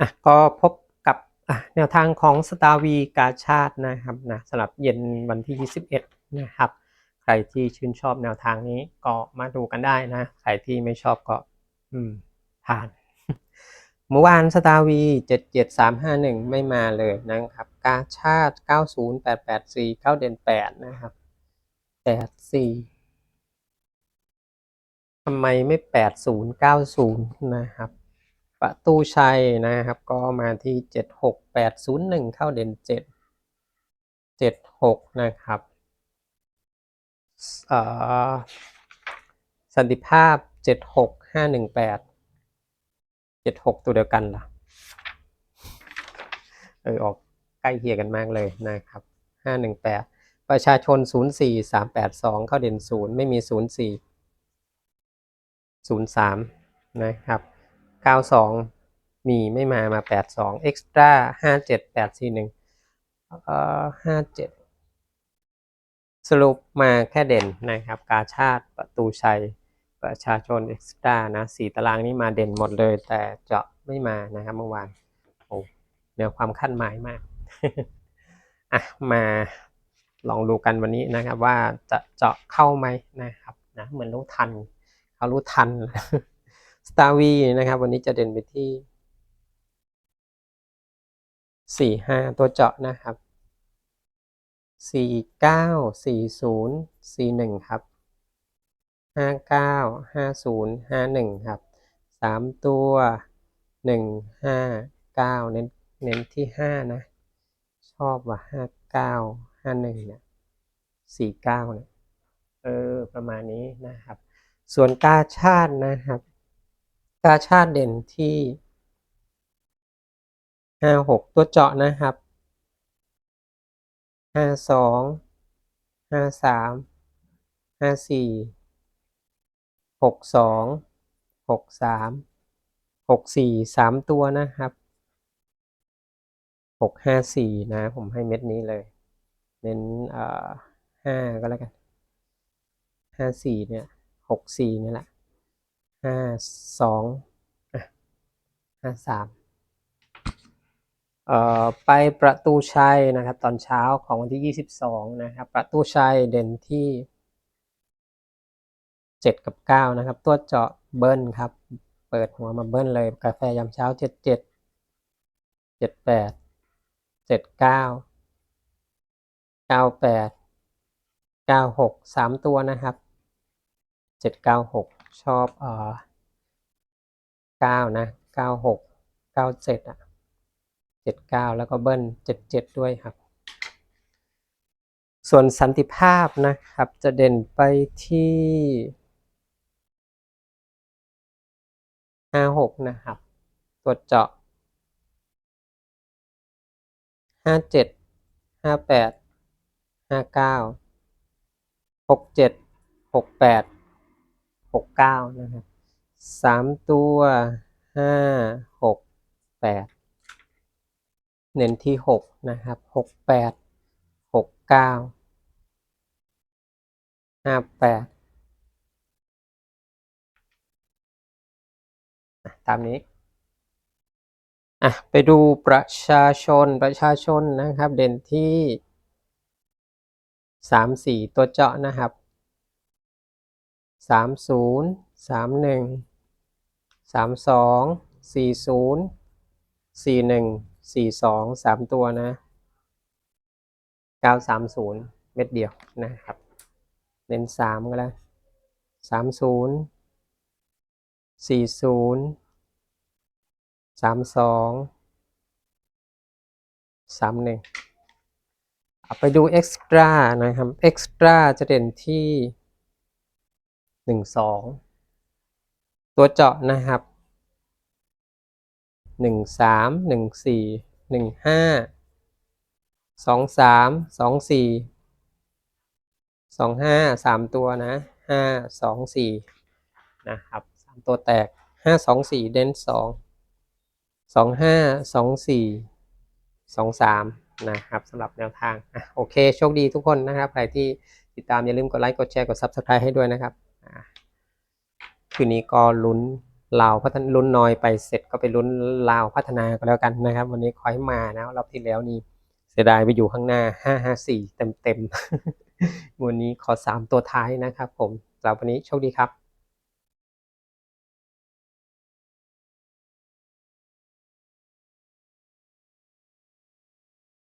อะก็พบกับแนวทางของสตาร์วีกาชาตินะครับนะสำหรับเย็นวันที่ 21 นะครับ ใครที่ชื่นชอบแนวทางนี้ก็มาดูกันได้นะ ใครที่ไม่ชอบก็ อืมผ่าน เมื่อวานสตาร์วี77351 ไม่มาเลยนะครับ กาชาติ 90884 9เด่น8 นะครับ 84ทำไมไม่ 8090 นะครับ ประตูชัยนะครับ ก็มาที่ 76801 เข้าเด่น 7 76 นะครับสันติภาพ 76518 76 ตัวเดียวกันล่ะเออออกใกล้เคียงกันมากเลยนะครับ 518 ประชาชน 04382 เข้าเด่น 0 ไม่มี 04 03 นะครับ 92 มีไม่มามา 82 extra 57841เอ่อ57 สรุปมาแค่เด่นนะครับ กาชาติประตูชัย ประชาชน extra นะสีตารางนี้มาเด่นหมดเลย แต่เจาะไม่มานะครับเมื่อวานโอ้เหนือความคาดหมายมากอะมาลองดูกันวันนี้นะครับว่าจะเจาะเข้าไหมนะครับนะเหมือนรู้ทันเขารู้ทัน สตาร์วีนะครับ วันนี้จะเด่นไปที่สี่ห้าตัวเจาะนะครับสี่เก้าสี่ศูนย์สี่หนึ่งครับห้าเก้าห้าศูนย์ห้าหนึ่งครับสามตัวหนึ่งห้าเก้าเน้นเน้นที่ห้านะ ชอบว่าห้าเก้าห้าหนึ่งเนี่ยสี่เก้าเนี่ยเออประมาณนี้นะครับ ส่วนกาชาตินะครับ กาชาตเด่นที่ห้าหกตัวเจาะนะครับห้าสองห้าสามห้าสี่หกสองหกสามหกสี่สามตัวนะครับหกห้าสี่นะ ผมให้เม็ดนี้เลย เน้นเอ่อห้าก็แล้วกันห้าสี่เนี่ยหกสี่นี่แหละ ห้าสองห้าสามเอ่อไปประตูชัยนะครับ ตอนเช้าของวันที่ยี่สิบสองนะครับ ประตูชัยเด่นที่เจ็ดกับเก้านะครับ ตัวเจาะเบิ้ลครับ เปิดหัวมาเบิ้ลเลย กาแฟยามเช้าเจ็ดเจ็ดเจ็ดแปดเจ็ดเก้าเก้าแปดเก้าหกสามตัวนะครับเจ็ดเก้าหก ชอบเอ่อเก้านะเก้าหกเก้าเจ็ดอะเจ็ดเก้าแล้วก็เบิ้ลเจ็ดเจ็ดด้วยครับ ส่วนสันติภาพนะครับจะเด่นไปที่ห้าหกนะครับ ตัวเจาะห้าเจ็ดห้าแปดห้าเก้าหกเจ็ดหกแปด หกเก้านะครับสามตัวห้าหกแปดเน้นที่หกนะครับหกแปดหกเก้าห้าแปดตามนี้อะไปดูประชาชนประชาชนนะครับ เด่นที่สามสี่ตัวเจาะนะครับ สามศูนย์สามหนึ่งสามสองสี่ศูนย์สี่หนึ่งสี่สองสามตัวนะเก้าสามศูนย์เม็ดเดียวนะครับ เน้นสามก็แล้วสามศูนย์สี่ศูนย์สามสองสามหนึ่งไปดูเอ็กซ์ตร้านะครับเอ็กซ์ตร้าจะเด่นที่ หนึ่งสองตัวเจาะนะครับหนึ่งสามหนึ่งสี่หนึ่งห้าสองสามสองสี่สองห้าสามตัวนะห้าสองสี่นะครับสามตัวแตกห้าสองสี่เด่นสองสองห้าสองสี่สองสามนะครับสำหรับแนวทางอะโอเค โชคดีทุกคนนะครับ ใครที่ติดตามอย่าลืมกดไลค์ กดแชร์ กด Subscribe ให้ด้วยนะครับ คืนนี้ก็ลุ้นลาวพัฒนลุ้นน้อยไปเสร็จก็ไปลุ้นลาวพัฒนาก็แล้วกันนะครับ วันนี้ขอให้มานะรอบที่แล้วนี่เสียดายไปอยู่ข้างหน้าห้าห้าสี่เต็มเต็มๆวันนี้ขอสามตัวท้ายนะครับผมสำหรับวันนี้โชคดีครับ